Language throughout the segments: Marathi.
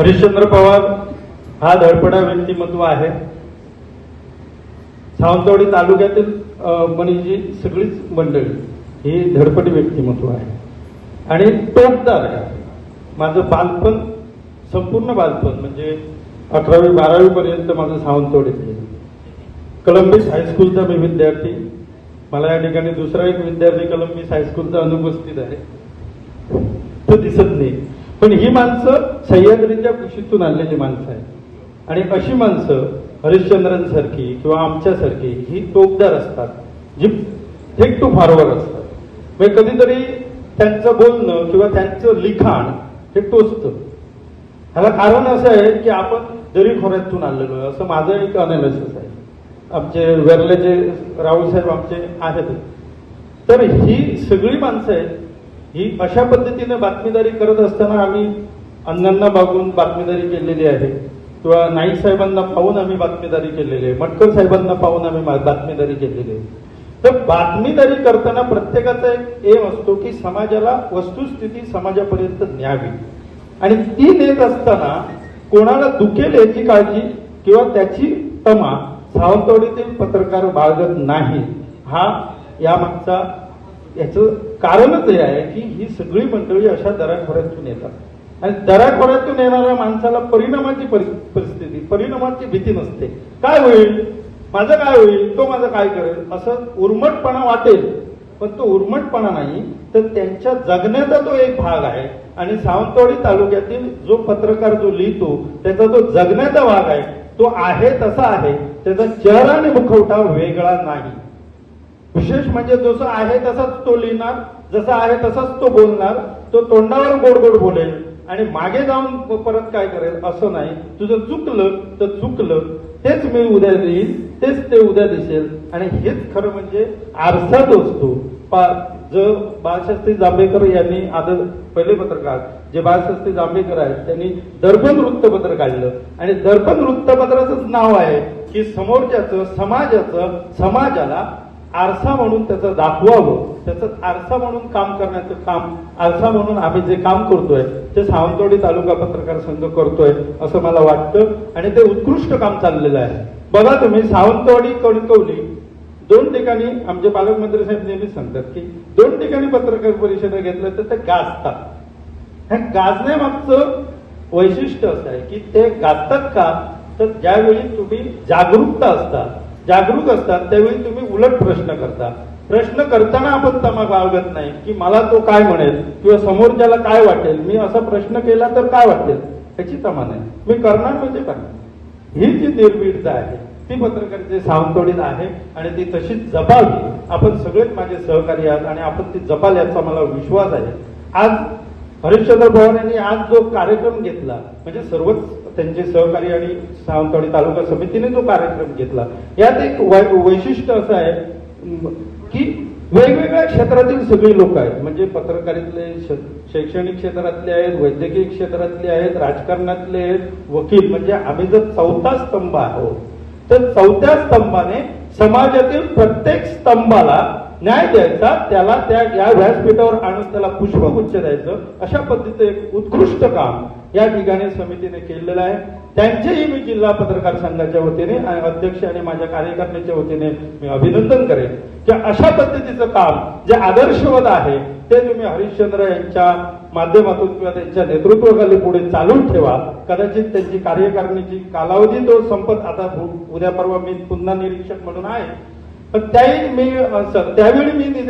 हरिश्चंद्र पवार हा धडपडा व्यक्तिमत्व आहे. सावंतवाडी तालुक्यातील म्हणजे सगळीच मंडळी ही धडपडी व्यक्तिमत्व आहे. आणि टोकदार आहे. माझं बालपण संपूर्ण बालपण म्हणजे अकरावी बारावी पर्यंत माझं सावंतवाडीत गेलं. कलंबिस हायस्कूलचा मी विद्यार्थी. मला या ठिकाणी दुसरा एक विद्यार्थी कलंबिस हायस्कूलचा अनुपस्थित आहे. तो दिसत नाही. पण ही माणसं सह्याद्रीच्या कुशीतून आणलेली माणसं आहेत. आणि अशी माणसं हरिश्चंद्रांसारखी किंवा आमच्यासारखी ही टोकदार असतात जी थेट टू फॉरवर्ड असतात. म्हणजे कधीतरी त्यांचं बोलणं किंवा त्यांचं लिखाण हे टोचतं. ह्याला कारण असं आहे की आपण दरीखोऱ्यातून आलेलो आहे असं माझं एक अनालिसिस आहे. आमचे वेरलेचे राहुल साहेब आमचे आहेत. तर ही सगळी माणसं आहेत ही अशा पद्धतीने बातमीदारी करत असताना आम्ही अण्णांना बघून बातमीदारी केलेली आहे. किंवा नाईक साहेबांना पाहून आम्ही बातमीदारी केलेली आहे. मटकर साहेबांना पाहून आम्ही बातमीदारी केलेली आहे. तर बातमीदारी करताना प्रत्येकाचा एक एम असतो की समाजाला वस्तुस्थिती समाजापर्यंत न्यावी. आणि ती नेत असताना कोणाला दुखेल याची काळजी किंवा त्याची तमा सावंतवाडीतील पत्रकार बाळगत नाही हा यामागचा याचं कारणच हे आहे की ही सगळी मंडळी अशा दराखोऱ्यातून येतात. आणि दराखोऱ्यातून येणाऱ्या माणसाला परिणामाची परि- परिस्थिती परिणामाची भीती नसते. काय होईल? माझं काय होईल? तो माझं काय करेल? असं उर्मटपणा वाटेल. पण तो उर्मटपणा नाही तर त्यांच्या जगण्याचा तो एक भाग आहे. आणि सावंतवाडी तालुक्यातील जो पत्रकार जो लिहितो त्याचा जो जगण्याचा भाग आहे. तो आहे तसा आहे. त्याचा चेहरा आणि मुखवटा वेगळा नाही. विशेष म्हणजे जसं आहे तसाच तो लिहिणार जसा आहे तसाच तो बोलणार तो तोंडावर गोड गोड बोलेल. आणि मागे जाऊन परत काय करेल असं नाही. तुझं चुकलं तर चुकलं. तेच मी उद्या देईल तेच ते उद्या दिसेल. आणि हेच खरं म्हणजे आरसा असतो. पा- ज बाळशास्त्री जांभेकर यांनी आदर पहिले पत्रकार जे बाळशास्त्री जांभेकर आहेत त्यांनी दर्पण वृत्तपत्र काढलं. आणि दर्पण वृत्तपत्राचंच नाव आहे की समोरच्याचं समाजाचं समाजाला आरसा म्हणून त्याचं दाखवावं त्याचं आरसा म्हणून काम करण्याचं काम आरसा म्हणून आम्ही जे काम करतोय ते सावंतवाडी तालुका पत्रकार संघ करतोय असं मला वाटतं. आणि ते उत्कृष्ट काम चाललेलं आहे. बघा तुम्ही सावंतवाडी कणकवली दोन ठिकाणी आमचे पालकमंत्री साहेब नेहमीच सांगतात की दोन ठिकाणी पत्रकार परिषद घेतलं तर ते गाजतात. ह्या गाजण्यामागचं वैशिष्ट्य असं आहे की ते गाजतात का? तर ज्यावेळी तुम्ही जागरूकता असता जागरूक असतात त्यावेळी तुम्ही उलट प्रश्न करता. प्रश्न करताना आपण तमा बाळगत नाही की मला तो काय म्हणेल किंवा समोरच्याला काय वाटेल मी असा प्रश्न केला तर काय वाटेल याची तमा नाही. मी करणार म्हणजे काय ही जी निर्भीडता आहे ती पत्रकारिते सावंतवाडीत आहे आणि ती तशीच जपावी. आपण सगळेच माझे सहकारी आहात आणि आपण ती जपाल याचा मला विश्वास आहे. आज हरिश्चंद्र पवार यांनी आज जो कार्यक्रम घेतला म्हणजे सर्वच त्यांचे सहकारी आणि सावंतवाडी तालुका समितीने जो कार्यक्रम घेतला यात एक वै- वैशिष्ट्य असं आहे की वेगवेगळ्या क्षेत्रातील सगळी लोक आहेत. म्हणजे पत्रकारितले शैक्षणिक क्षेत्रातले आहेत वैद्यकीय क्षेत्रातले आहेत राजकारणातले आहेत वकील म्हणजे आम्ही जर चौथा स्तंभ आहोत तर चौथ्या स्तंभाने समाजातील प्रत्येक स्तंभाला न्याय द्यायचा त्याला त्या या व्यासपीठावर आणून त्याला पुष्पगुच्छ द्यायचं. अशा पद्धतीचं एक उत्कृष्ट काम या ठिकाणी समितीने केलेलं आहे. त्यांचेही मी जिल्हा पत्रकार संघाच्या वतीने आणि अध्यक्ष आणि माझ्या कार्यकारिणीच्या वतीने मी अभिनंदन करेन. की अशा पद्धतीचं काम जे आदर्शवत आहे ते तुम्ही हरिश्चंद्र यांच्या माध्यमातून किंवा त्यांच्या नेतृत्वाखाली पुढे चालून ठेवा. कदाचित त्यांची कार्यकारिणीची कालावधी तो संपत आता उद्या परवा मी पुन्हा निरीक्षक म्हणून आहे. पण त्याही मी स- त्यावेळी मी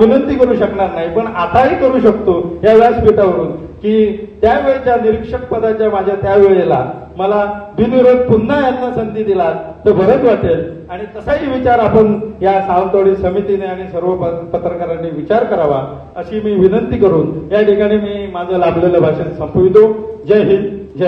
विनंती करू शकणार नाही. पण आताही करू शकतो या व्यासपीठावरून की त्यावेळेच्या निरीक्षक पदाच्या माझ्या त्यावेळेला मला बिनविरोध पुन्हा यांना संधी दिला तर बरंच वाटेल. आणि तसाही विचार आपण या सावंतवाडी समितीने आणि सर्व प- पत्रकारांनी विचार करावा अशी मी विनंती करून या ठिकाणी मी माझं लाभलेलं भाषण संपवितो. जय हिंद जय